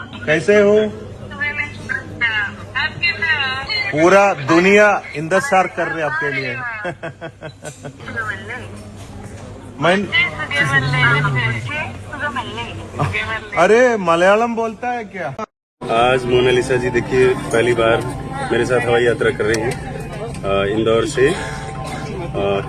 कैसे हो पूरा दुनिया इंतजार कर रहे आपके लिए मैं अरे मलयालम बोलता है क्या आज मोनालिसा जी देखिए पहली बार मेरे साथ हवाई यात्रा कर रही हैं अ, इंदौर से अ,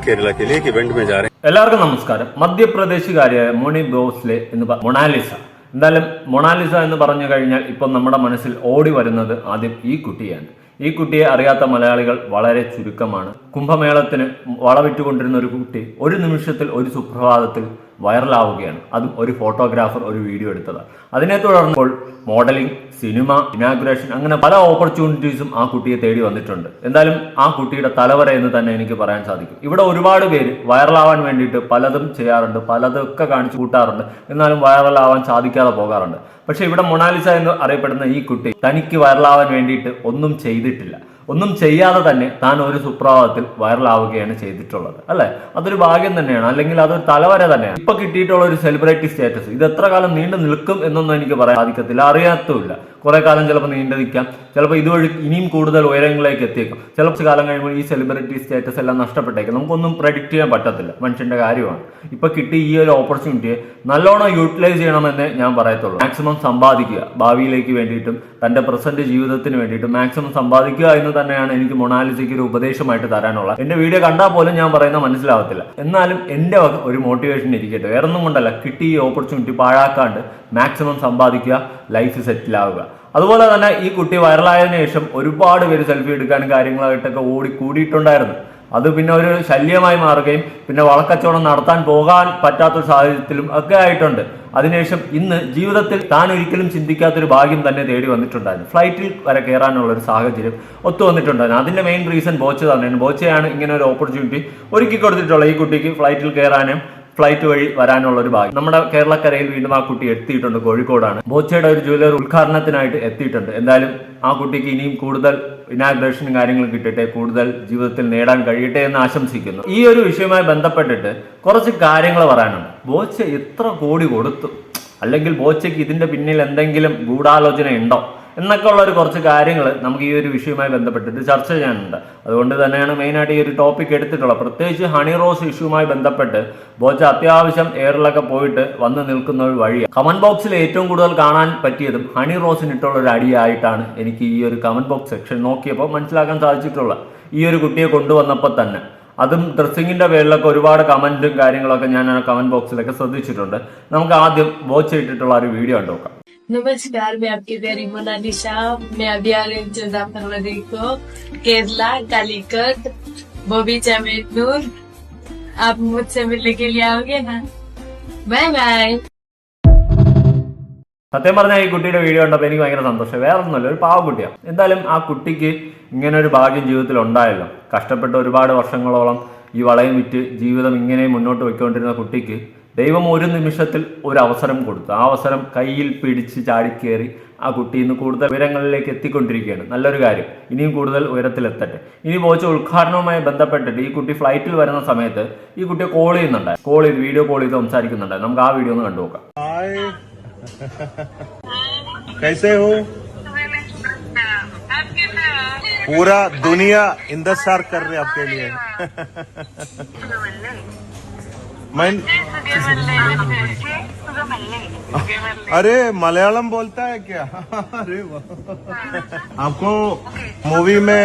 केरला के लिए एक इवेंट में जा रहे हैं എല്ലാവർക്കും നമസ്കാരം മധ്യപ്രദേശുകാരിയായ മോണി ബോസ്ലെ എന്ന് പ- മൊണാലിസ എന്തായാലും മൊണാലിസ എന്ന് പറഞ്ഞു കഴിഞ്ഞാൽ ഇപ്പം നമ്മുടെ മനസ്സിൽ ഓടി വരുന്നത് ആദ്യം ഈ കുട്ടിയാണ്. ഈ കുട്ടിയെ അറിയാത്ത മലയാളികൾ വളരെ ചുരുക്കമാണ്. കുംഭമേളത്തിന് വളവിട്ടുകൊണ്ടിരുന്ന ഒരു കുട്ടി ഒരു നിമിഷത്തിൽ ഒരു സുപ്രഭാതത്തിൽ വൈറലാവുകയാണ്. അതും ഒരു ഫോട്ടോഗ്രാഫർ ഒരു വീഡിയോ എടുത്തതാണ്. അതിനെ തുടർന്നപ്പോൾ മോഡലിംഗ് സിനിമ ഇനാഗുറേഷൻ അങ്ങനെ പല ഓപ്പർച്യൂണിറ്റീസും ആ കുട്ടിയെ തേടി വന്നിട്ടുണ്ട്. എന്തായാലും ആ കുട്ടിയുടെ തലവര എന്ന് തന്നെ എനിക്ക് പറയാൻ സാധിക്കും. ഇവിടെ ഒരുപാട് പേര് വൈറലാവാൻ വേണ്ടിയിട്ട് പലതും ചെയ്യാറുണ്ട് പലതൊക്കെ കാണിച്ചു കൂട്ടാറുണ്ട്. എന്നാലും വൈറലാവാൻ സാധിക്കാതെ പോകാറുണ്ട്. പക്ഷേ ഇവിടെ മൊണാലിസ എന്ന് അറിയപ്പെടുന്ന ഈ കുട്ടി തനിക്ക് വൈറലാവാൻ വേണ്ടിയിട്ട് ഒന്നും ചെയ്തിട്ടില്ല. ഒന്നും ചെയ്യാതെ തന്നെ താൻ ഒരു സുപ്രഭാതത്തിൽ വൈറലാവുകയാണ് ചെയ്തിട്ടുള്ളത് അല്ലെ? അതൊരു ഭാഗ്യം തന്നെയാണ്. അല്ലെങ്കിൽ അതൊരു തലവര തന്നെയാണ്. ഇപ്പൊ കിട്ടിയിട്ടുള്ള ഒരു സെലിബ്രിറ്റി സ്റ്റാറ്റസ് ഇത് എത്ര കാലം നീണ്ടു നിൽക്കും എന്നൊന്നും എനിക്ക് പറയാൻ സാധിക്കത്തില്ല. അറിയാത്തുമില്ല. കുറെ കാലം ചിലപ്പോൾ നീണ്ടു നിൽക്കാം. ചിലപ്പോൾ ഇതുവഴി ഇനിയും കൂടുതൽ ഉയരങ്ങളിലേക്ക് എത്തിയേക്കും. ചിലപ്പോൾ കാലം കഴിയുമ്പോൾ ഈ സെലിബ്രിറ്റി സ്റ്റേറ്റസ് എല്ലാം നഷ്ടപ്പെട്ടേക്കും. നമുക്കൊന്നും പ്രഡിക്റ്റ് ചെയ്യാൻ പറ്റത്തില്ല. മനുഷ്യന്റെ കാര്യമാണ്. ഇപ്പൊ കിട്ടി ഈ ഒരു ഓപ്പർച്യൂണിറ്റിയെ നല്ലോണം യൂട്ടിലൈസ് ചെയ്യണമെന്നേ ഞാൻ പറയത്തുള്ളൂ. മാക്സിമം സമ്പാദിക്കുക. ഭാവിയിലേക്ക് വേണ്ടിയിട്ടും തന്റെ പ്രസന്റ് ജീവിതത്തിന് വേണ്ടിയിട്ടും മാക്സിമം സമ്പാദിക്കുക എന്ന് തന്നെയാണ് എനിക്ക് മൊണാലിസയ്ക്ക് ഒരു ഉപദേശമായിട്ട് തരാനുള്ളത്. എന്റെ വീഡിയോ കണ്ടാൽ പോലും ഞാൻ പറയുന്ന മനസ്സിലാവത്തില്ല. എന്നാലും എന്റെ വക ഒരു മോട്ടിവേഷൻ ഇരിക്കട്ടെ. വേറൊന്നും കൊണ്ടല്ല. കിട്ടി ഈ ഓപ്പർച്യൂണിറ്റി പാഴാക്കാണ്ട് മാക്സിമം സമ്പാദിക്കുക ലൈഫ് സെറ്റിൽ ആവുക. അതുപോലെ തന്നെ ഈ കുട്ടി വൈറലായതിനു ശേഷം ഒരുപാട് പേര് സെൽഫി എടുക്കാനും കാര്യങ്ങളായിട്ടൊക്കെ ഓടി കൂടിയിട്ടുണ്ടായിരുന്നു. അത് പിന്നെ ഒരു ശല്യമായി മാറുകയും പിന്നെ വളക്കച്ചവടം നടത്താൻ പോകാൻ പറ്റാത്തൊരു സാഹചര്യത്തിലും ഒക്കെ ആയിട്ടുണ്ട്. അതിനുശേഷം ഇന്ന് ജീവിതത്തിൽ താൻ ഒരിക്കലും ചിന്തിക്കാത്തൊരു ഭാഗ്യം തന്നെ തേടി വന്നിട്ടുണ്ടായിരുന്നു. ഫ്ലൈറ്റിൽ വരെ കയറാനുള്ള ഒരു സാഹചര്യം ഒത്തു വന്നിട്ടുണ്ടായിരുന്നു. അതിന്റെ മെയിൻ റീസൺ ബോച്ച തന്നെയാണ് ബോച്ചയാണ് ഇങ്ങനെ ഒരു ഓപ്പർച്യൂണിറ്റി ഒരുക്കി കൊടുത്തിട്ടുള്ളത് ഈ കുട്ടിക്ക് ഫ്ലൈറ്റിൽ കയറാനും ഫ്ലൈറ്റ് വഴി വരാനുള്ള ഒരു ഭാഗ്യം. നമ്മുടെ കേരളക്കരയിൽ വീണ്ടും ആ കുട്ടി എത്തിയിട്ടുണ്ട് കോഴിക്കോടാണ്. ബോച്ചയുടെ ഒരു ജ്വല്ലറി ഉദ്ഘാടനത്തിനായിട്ട് എത്തിയിട്ടുണ്ട്. എന്തായാലും ആ കുട്ടിക്ക് ഇനിയും കൂടുതൽ ഇനാഗ്രേഷനും കാര്യങ്ങളും കിട്ടട്ടെ കൂടുതൽ ജീവിതത്തിൽ നേടാൻ കഴിയട്ടെ എന്ന് ആശംസിക്കുന്നു. ഈ ഒരു വിഷയവുമായി ബന്ധപ്പെട്ടിട്ട് കുറച്ച് കാര്യങ്ങൾ പറയാനുണ്ട്. ബോച്ച എത്ര കോടി കൊടുത്തു? അല്ലെങ്കിൽ ബോച്ചയ്ക്ക് ഇതിന്റെ പിന്നിൽ എന്തെങ്കിലും ഗൂഢാലോചന ഉണ്ടോ? എന്നൊക്കെ ഉള്ള ഒരു കുറച്ച് കാര്യങ്ങൾ നമുക്ക് ഈ ഒരു വിഷയവുമായി ബന്ധപ്പെട്ടിട്ട് ചർച്ച ചെയ്യാനുണ്ട്. അതുകൊണ്ട് തന്നെയാണ് മെയിനായിട്ട് ഈ ഒരു ടോപ്പിക് എടുത്തിട്ടുള്ളത്. പ്രത്യേകിച്ച് ഹണി റോസ് ഇഷ്യൂമായി ബന്ധപ്പെട്ട് ബോച്ച അത്യാവശ്യം എയറിലൊക്കെ പോയിട്ട് വന്ന് നിൽക്കുന്ന ഒരു വഴിയാണ് കമന്റ് ബോക്സിൽ ഏറ്റവും കൂടുതൽ കാണാൻ പറ്റിയതും ഹണി റോസിന് ഇട്ടുള്ള ഒരു അടിയായിട്ടാണ് എനിക്ക് ഈ ഒരു കമന്റ് ബോക്സ് സെക്ഷൻ നോക്കിയപ്പോൾ മനസ്സിലാക്കാൻ സാധിച്ചിട്ടുള്ള ഈ ഒരു കുട്ടിയെ കൊണ്ടുവന്നപ്പോൾ തന്നെ. അതും ഡ്രസ്സിങ്ങിന്റെ പേരിലൊക്കെ ഒരുപാട് കമന്റും കാര്യങ്ങളൊക്കെ ഞാൻ ആ കമന്റ് ബോക്സിലൊക്കെ ശ്രദ്ധിച്ചിട്ടുണ്ട്. നമുക്ക് ആദ്യം ബോച്ച് ഇട്ടിട്ടുള്ള ഒരു വീഡിയോ നോക്കാം नमस्कार मैं आपकी प्यारी मोनालिसा मैं अभी आ रही हूँ मुजफ्फरनगर को केरला कालीकट बॉबी चमेटनूर आप मुझसे मिलने के लिए आओगे ना बाय बाय സത്യം പറഞ്ഞാൽ ഈ കുട്ടിയുടെ വീഡിയോ കണ്ടപ്പോൾ എനിക്ക് ഭയങ്കര സന്തോഷം വേറെ ഒന്നുമല്ല ഒരു പാവക്കുട്ടിയാണ് എന്തായാലും ആ കുട്ടിക്ക് ഇങ്ങനെ ഒരു ഭാഗ്യം ജീവിതത്തിൽ ഉണ്ടായല്ലോ കഷ്ടപ്പെട്ട് ഒരുപാട് വർഷങ്ങളോളം ഈ വളയം വിറ്റ് ജീവിതം ഇങ്ങനെ മുന്നോട്ട് പോയിക്കൊണ്ടിരുന്ന കുട്ടിക്ക് ദൈവം ഒരു നിമിഷത്തിൽ ഒരു അവസരം കൊടുത്തു ആ അവസരം കയ്യിൽ പിടിച്ച് ചാടിക്കേറി ആ കുട്ടി ഇന്ന് കൂടുതൽ ഉയരങ്ങളിലേക്ക് എത്തിക്കൊണ്ടിരിക്കുകയാണ് നല്ലൊരു കാര്യം ഇനിയും കൂടുതൽ ഉയരത്തിലെത്തട്ടെ ഇനി ബോച്ച ഉദ്ഘാടനവുമായി ബന്ധപ്പെട്ടിട്ട് ഈ കുട്ടി ഫ്ലൈറ്റിൽ വരുന്ന സമയത്ത് ഈ കുട്ടിയെ കോൾ ചെയ്യുന്നുണ്ടായി കോൾ ചെയ്ത് വീഡിയോ കോൾ ചെയ്ത് സംസാരിക്കുന്നുണ്ടായി നമുക്ക് ആ വീഡിയോ ഒന്ന് കണ്ടു നോക്കാം हाय कैसे हो पूरा दुनिया इंतजार कर रहे आपके लिए मैं अरे मलयालम बोलता है क्या अरे वाह आपको मूवी में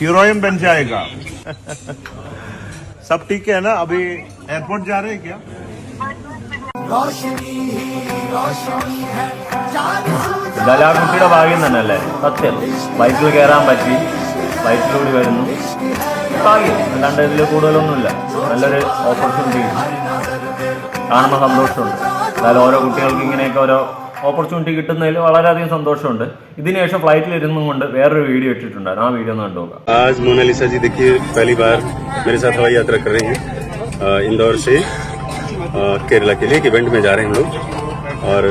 हीरोइन बन जाएगा सब ठीक है ना अभी एयरपोर्ट जा रहे हैं क्या എന്തായാലും ആ കുട്ടിയുടെ ഭാഗ്യം തന്നെ അല്ലേ സത്യം ബൈക്കിൽ കയറാൻ പറ്റി ബൈക്കിലൂടെ വരുന്നു ഭാഗ്യം അല്ലാണ്ട് ഇതിൽ കൂടുതലൊന്നുമില്ല നല്ലൊരു ഓപ്പർച്യൂണിറ്റി കാണുമ്പോൾ സന്തോഷമുണ്ട് എന്തായാലും ഓരോ കുട്ടികൾക്ക് ഇങ്ങനെയൊക്കെ ഓരോ ഓപ്പർച്യൂണിറ്റി കിട്ടുന്നതിൽ വളരെയധികം സന്തോഷമുണ്ട് ഇതിനുശേഷം ഫ്ലൈറ്റിൽ ഇരുന്നും കൊണ്ട് വേറൊരു വീഡിയോ ഇട്ടിട്ടുണ്ടായിരുന്നു ആ വീഡിയോ ഒന്ന് കണ്ടുനോക്കാം आज मोनालिसा जी देखिए पहली बार मेरे साथ हवाई यात्रा कर रही हैं अ, इंदौर से अ, केरला के लिए एक इवेंट में जा रहे हैं हम लोग और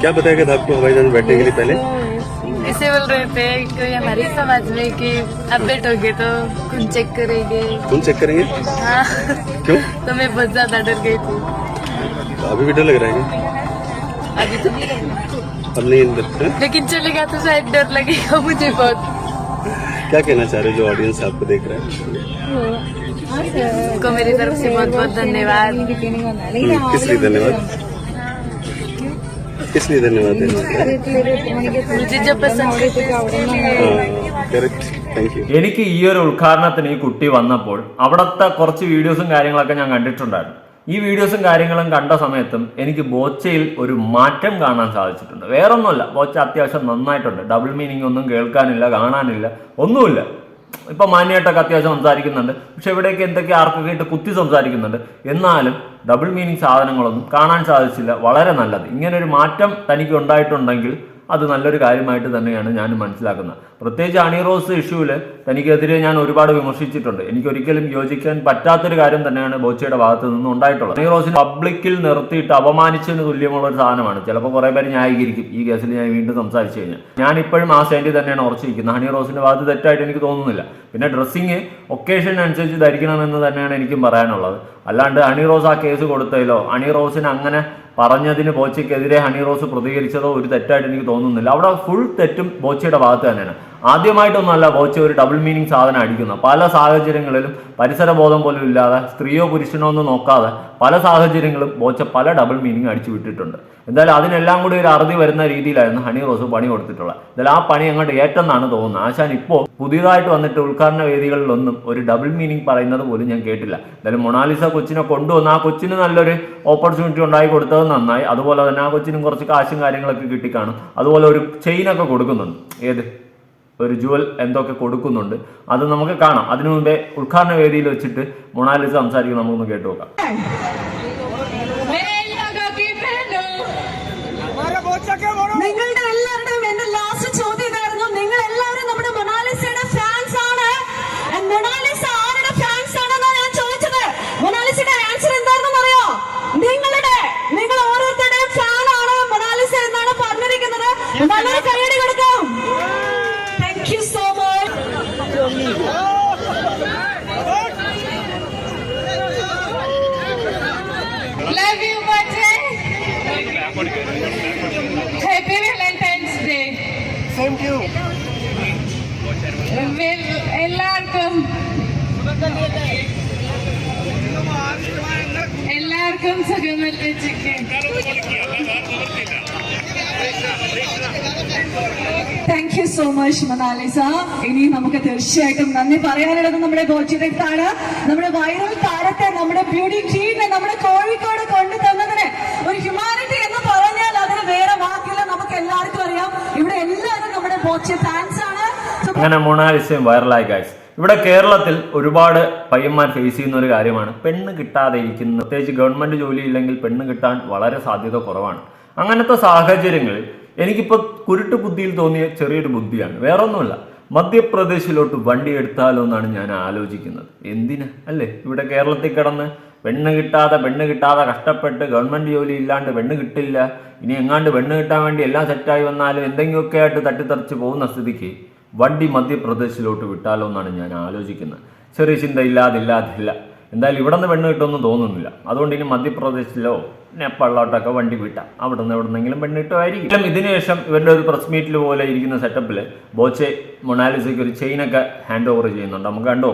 क्या बताएगा था आपको हवाई जहाज में बैठने के लिए पहले ऐसे बोल रहे थे कोई हमारी समाज में कि अपडेट हो गए तो कुछ चेक करेंगे. तुम चेक करेंगे? हाँ। क्यों? तो मैं बहुत ज़्यादा डर गई थी। तो अभी भी डर लग रहा है अभी तो नहीं। अब नहीं हैं? लेकिन चलेगा तो शायद डर लगेगा मुझे बहुत। क्या कहना चाह रहे हो जो ऑडियंस आपको देख रहा है? उनको मेरी तरफ़ से बहुत बहुत धन्यवाद। हम्म, किस लिए धन्यवाद? കിസ് നീ തന്നെ എനിക്ക് ഈ ഒരു ഉദ്ഘാടനത്തിന് ഈ കുട്ടി വന്നപ്പോൾ അവിടുത്തെ കുറച്ച് വീഡിയോസും കാര്യങ്ങളൊക്കെ ഞാൻ കണ്ടിട്ടുണ്ടായിരുന്നു. ഈ വീഡിയോസും കാര്യങ്ങളും കണ്ട സമയത്തും എനിക്ക് ബോച്ചയിൽ ഒരു മാറ്റം കാണാൻ സാധിച്ചിട്ടുണ്ട്. വേറൊന്നുമല്ല ബോച്ച അത്യാവശ്യം നന്നായിട്ടുണ്ട്. ഡബിൾ മീനിങ് ഒന്നും കേൾക്കാനില്ല കാണാനില്ല ഒന്നുമില്ല. ഇപ്പൊ മാന്യമായിട്ടൊക്കെ അത്യാവശ്യം സംസാരിക്കുന്നുണ്ട്. പക്ഷെ ഇവിടേക്ക് എന്തൊക്കെ ആർക്കൊക്കെ ഇട്ട് കുത്തി സംസാരിക്കുന്നുണ്ട്. എന്നാലും ഡബിൾ മീനിങ് സാധനങ്ങളൊന്നും കാണാൻ സാധിച്ചില്ല. വളരെ നല്ലത്. ഇങ്ങനൊരു മാറ്റം തനിക്ക് ഉണ്ടായിട്ടുണ്ടെങ്കിൽ അത് നല്ലൊരു കാര്യമായിട്ട് തന്നെയാണ് ഞാൻ മനസ്സിലാക്കുന്നത്. പ്രത്യേകിച്ച് അണി റോസ് ഇഷ്യൂവിൽ തനിക്കെതിരെ ഞാൻ ഒരുപാട് വിമർശിച്ചിട്ടുണ്ട്. എനിക്ക് ഒരിക്കലും യോജിക്കാൻ പറ്റാത്തൊരു കാര്യം തന്നെയാണ് ബോച്ചയുടെ ഭാഗത്ത് നിന്നും ഉണ്ടായിട്ടുള്ളത്. അണി പബ്ലിക്കിൽ നിർത്തിയിട്ട് അപമാനിച്ചതിന് തുല്യമുള്ള ഒരു സാധനമാണ്. ചിലപ്പോൾ കുറേ പേര് ന്യായീകരിക്കും. ഈ കേസിൽ ഞാൻ വീണ്ടും സംസാരിച്ചു കഴിഞ്ഞാൽ. ഞാൻ ഇപ്പോഴും ആ സ്റ്റാൻഡിൽ തന്നെയാണ് ഉറച്ചിരിക്കുന്നത്. ഹണി റോസിന്റെ ഭാഗത്ത് തെറ്റായിട്ട് എനിക്ക് തോന്നുന്നില്ല. പിന്നെ ഡ്രസ്സിങ് ഒക്കേഷൻ അനുസരിച്ച് ധരിക്കണമെന്ന് തന്നെയാണ് എനിക്കും പറയാനുള്ളത്. അല്ലാണ്ട് അണി റോസ് ആ കേസ് കൊടുത്തതിലോ അണി റോസിന് അങ്ങനെ പറഞ്ഞതിന് ബോച്ചയ്ക്കെതിരെ ഹണി റോസ് പ്രതികരിച്ചതോ ഒരു തെറ്റായിട്ട് എനിക്ക് തോന്നുന്നില്ല. അവിടെ ഫുൾ തെറ്റും ബോച്ചയുടെ ഭാഗത്ത് തന്നെയാണ്. ആദ്യമായിട്ടൊന്നുമല്ല കോച്ച് ഒരു ഡബിൾ മീനിങ് സാധനം അടിക്കുന്നത്. പല സാഹചര്യങ്ങളിലും പരിസരബോധം പോലും ഇല്ലാതെ സ്ത്രീയോ പുരുഷനോ ഒന്നും നോക്കാതെ പല സാഹചര്യങ്ങളും ബോച്ച പല ഡബിൾ മീനിങ് അടിച്ചു വിട്ടിട്ടുണ്ട്. എന്തായാലും അതിനെല്ലാം കൂടി ഒരു അറുതി വരുന്ന രീതിയിലായിരുന്നു ഹണി റോസ് പണി കൊടുത്തിട്ടുള്ളത്. എന്തായാലും ആ പണി അങ്ങോട്ട് ഏറ്റെന്നാണ് തോന്നുന്നത്. ആശാൻ ഇപ്പോൾ പുതിയതായിട്ട് വന്നിട്ട് ഉദ്ഘാടന വേദികളിലൊന്നും ഒരു ഡബിൾ മീനിങ് പറയുന്നത് പോലും ഞാൻ കേട്ടില്ല. എന്തായാലും മൊണാലിസ കൊച്ചിനെ കൊണ്ടുവന്ന് ആ കൊച്ചിന് നല്ലൊരു ഓപ്പർച്യൂണിറ്റി ഉണ്ടായി കൊടുത്തത് നന്നായി. അതുപോലെ തന്നെ ആ കൊച്ചിനും കുറച്ച് കാശും കാര്യങ്ങളൊക്കെ കിട്ടിക്കാണും. അതുപോലെ ഒരു ചെയിനൊക്കെ കൊടുക്കുന്നുണ്ട്. ഏത്? ഒരു ജുവൽ എന്തൊക്കെ കൊടുക്കുന്നുണ്ട് അത് നമുക്ക് കാണാം. അതിനു മുമ്പേ ഉദ്ഘാടന വേദിയിൽ വെച്ചിട്ട് മൊണാലിസ സംസാരിക്കുന്നത് നമുക്കൊന്ന് കേട്ടു നോക്കാം. എല്ലാവർക്കും സുഖമല്ലേ chicken thank you so much Monalisa ഇനി നമുക്ക് തീർച്ചയായിട്ടും നന്ദി പറയാനുള്ളത് നമ്മുടെ ബോച്ചിരത്താണ് നമ്മുടെ വൈറൽ താരത്തെ നമ്മുടെ ബ്യൂട്ടി ക്വീനെ നമ്മുടെ കോഴിക്കോട് കൊണ്ടു തന്നതിന് ഒരു ഹ്യൂമാനിറ്റി എന്ന് പറഞ്ഞാൽ അതിന് വേറെ വാക്കില്ല. നമുക്ക് എല്ലാവർക്കും അറിയാം. ഇവിടെ എല്ലാവരും നമ്മുടെ ബോധ്യ ഫാൻസ് ആണ്. അങ്ങനെ മൊണാലിസയും വൈറലായി ഗായ്സ് ഇവിടെ കേരളത്തിൽ ഒരുപാട് പയ്യന്മാർ ഫേസ് ചെയ്യുന്ന ഒരു കാര്യമാണ്. പെണ്ണ് കിട്ടാതെ ഇരിക്കുന്ന. പ്രത്യേകിച്ച് ഗവൺമെന്റ് ജോലി ഇല്ലെങ്കിൽ പെണ്ണ് കിട്ടാൻ വളരെ സാധ്യത കുറവാണ്. അങ്ങനത്തെ സാഹചര്യങ്ങളിൽ എനിക്കിപ്പോൾ കുരുട്ട് ബുദ്ധിയിൽ തോന്നിയ ചെറിയൊരു ബുദ്ധിയാണ്. വേറൊന്നുമല്ല മധ്യപ്രദേശിലോട്ട് വണ്ടി എടുത്താലോ എന്നാണ് ഞാൻ ആലോചിക്കുന്നത്. എന്തിന്? അല്ലേ? ഇവിടെ കേരളത്തിൽ കിടന്ന് പെണ്ണ് കിട്ടാതെ പെണ്ണ് കിട്ടാതെ കഷ്ടപ്പെട്ട് ഗവൺമെന്റ് ജോലി ഇല്ലാണ്ട് പെണ്ണ് കിട്ടില്ല. ഇനി എങ്ങാണ്ട് പെണ്ണ് കിട്ടാൻ വേണ്ടി എല്ലാം സെറ്റായി വന്നാലും എന്തെങ്കിലുമൊക്കെ ആയിട്ട് തട്ടിത്തെറിച്ച് പോകുന്ന സ്ഥിതിക്ക് വണ്ടി മധ്യപ്രദേശിലോട്ട് വിട്ടാലോ എന്നാണ് ഞാൻ ആലോചിക്കുന്നത്. ചെറിയ ചിന്ത ഇല്ലാതില്ലാതില്ല എന്തായാലും ഇവിടെ നിന്ന് പെണ്ണ് കിട്ടുമെന്ന് തോന്നുന്നില്ല. അതുകൊണ്ട് ഇനി മധ്യപ്രദേശിലോ നേപ്പാളിലോട്ടൊക്കെ വണ്ടി വിട്ടാം. അവിടെ നിന്ന് എവിടെ നിന്നെങ്കിലും പെണ്ണ് കിട്ടുമായിരിക്കും ഇതിനുശേഷം ഇവരുടെ ഒരു പ്രസ് മീറ്റിൽ പോലെ ഇരിക്കുന്ന സെറ്റപ്പിൽ ബോച്ചെ മൊണാലിസയ്ക്ക് ഒരു ചെയിനൊക്കെ ഹാൻഡ് ഓവർ ചെയ്യുന്നുണ്ട്. നമുക്ക് കണ്ടു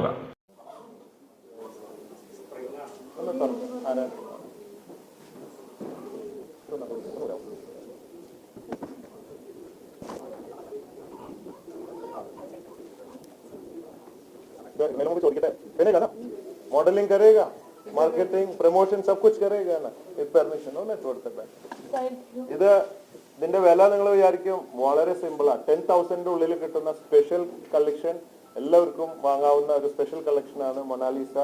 उसका मैंने मुझे छोड़ के करेगा ना? मॉडलिंग करेगा മാർക്കറ്റിംഗ് പ്രൊമോഷൻ സബ് കുച്ച് കറിയാണ് പെർമിഷൻ ഇത് ഇതിന്റെ വില നിങ്ങൾ വിചാരിക്കും വളരെ സിമ്പിൾ ആണ് ടെൻ തൗസൻഡിന്റെ ഉള്ളിൽ കിട്ടുന്ന സ്പെഷ്യൽ കളക്ഷൻ എല്ലാവർക്കും വാങ്ങാവുന്ന ഒരു സ്പെഷ്യൽ കളക്ഷൻ ആണ് മൊണാലിസ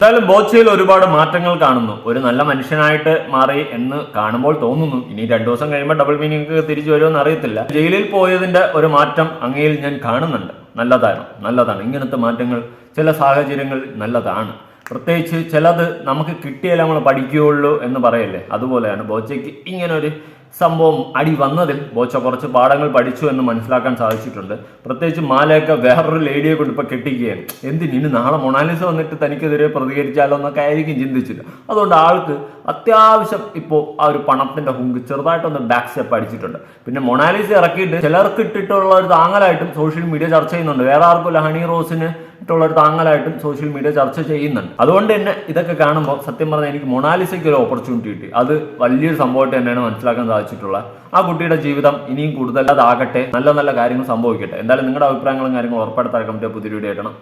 എന്തായാലും ബോച്ചയിൽ ഒരുപാട് മാറ്റങ്ങൾ കാണുന്നു. ഒരു നല്ല മനുഷ്യനായിട്ട് മാറി എന്ന് കാണുമ്പോൾ തോന്നുന്നു. ഇനി രണ്ടു ദിവസം കഴിയുമ്പോൾ ഡബിൾ മീനിങ് തിരിച്ചു വരുമോ എന്ന് അറിയത്തില്ല. ജയിലിൽ പോയതിന്റെ ഒരു മാറ്റം അങ്ങയിൽ ഞാൻ കാണുന്നുണ്ട്. നല്ലതാണ് നല്ലതാണ്. ഇങ്ങനത്തെ മാറ്റങ്ങൾ ചില സാഹചര്യങ്ങൾ നല്ലതാണ്. പ്രത്യേകിച്ച് ചിലത് നമുക്ക് കിട്ടിയാലേ നമ്മൾ പഠിക്കുകയുള്ളൂ എന്ന് പറയല്ലേ? അതുപോലെയാണ് ബോച്ചയ്ക്ക് ഇങ്ങനെ ഒരു സംഭവം അടി വന്നതിൽ ബോച്ച കുറച്ച് പാഠങ്ങൾ പഠിച്ചു എന്ന് മനസ്സിലാക്കാൻ സാധിച്ചിട്ടുണ്ട്. പ്രത്യേകിച്ച് മാലയൊക്കെ വേറൊരു ലേഡിയെ കൊണ്ട് ഇപ്പൊ കെട്ടിക്കുകയാണ്. എന്തിന് ഇനി നാളെ മൊണാലിസ വന്നിട്ട് തനിക്കെതിരെ പ്രതികരിച്ചാലോ എന്നൊക്കെ ആയിരിക്കും ചിന്തിച്ചില്ല അതുകൊണ്ട് ആൾക്ക് അത്യാവശ്യം ഇപ്പോൾ ആ ഒരു പണത്തിന്റെ ഹുങ്ക് ചെറുതായിട്ടൊന്ന് ബാക്ക് സ്റ്റെപ്പ് അടിച്ചിട്ടുണ്ട്. പിന്നെ മൊണാലിസ ഇറക്കിയിട്ട് ചിലർക്ക് ഇട്ടിട്ടുള്ള ഒരു താങ്ങലായിട്ടും സോഷ്യൽ മീഡിയ ചർച്ച ചെയ്യുന്നുണ്ട്. വേറെ ആർക്കും ഹണി റോസിന് ഇട്ടുള്ള ഒരു താങ്ങലായിട്ടും സോഷ്യൽ മീഡിയ ചർച്ച ചെയ്യുന്നുണ്ട്. അതുകൊണ്ട് തന്നെ ഇതൊക്കെ കാണുമ്പോൾ സത്യം പറഞ്ഞാൽ എനിക്ക് മൊണാലിസയ്ക്ക് ഒരു ഓപ്പർച്യൂണിറ്റി കിട്ടി. അത് വലിയൊരു സംഭവമായിട്ട് തന്നെയാണ് മനസ്സിലാക്കാൻ സാധിച്ചിട്ടുള്ളത് ആ കുട്ടിയുടെ ജീവിതം ഇനിയും കൂടുതൽ അതാകട്ടെ. നല്ല നല്ല കാര്യങ്ങൾ സംഭവിക്കട്ടെ. എന്തായാലും നിങ്ങളുടെ അഭിപ്രായങ്ങളും കാര്യങ്ങളും ഉറപ്പെടുത്താൻ കമ്മിറ്റി പുതിയ വീഡിയോ ആയിട്ടാണ്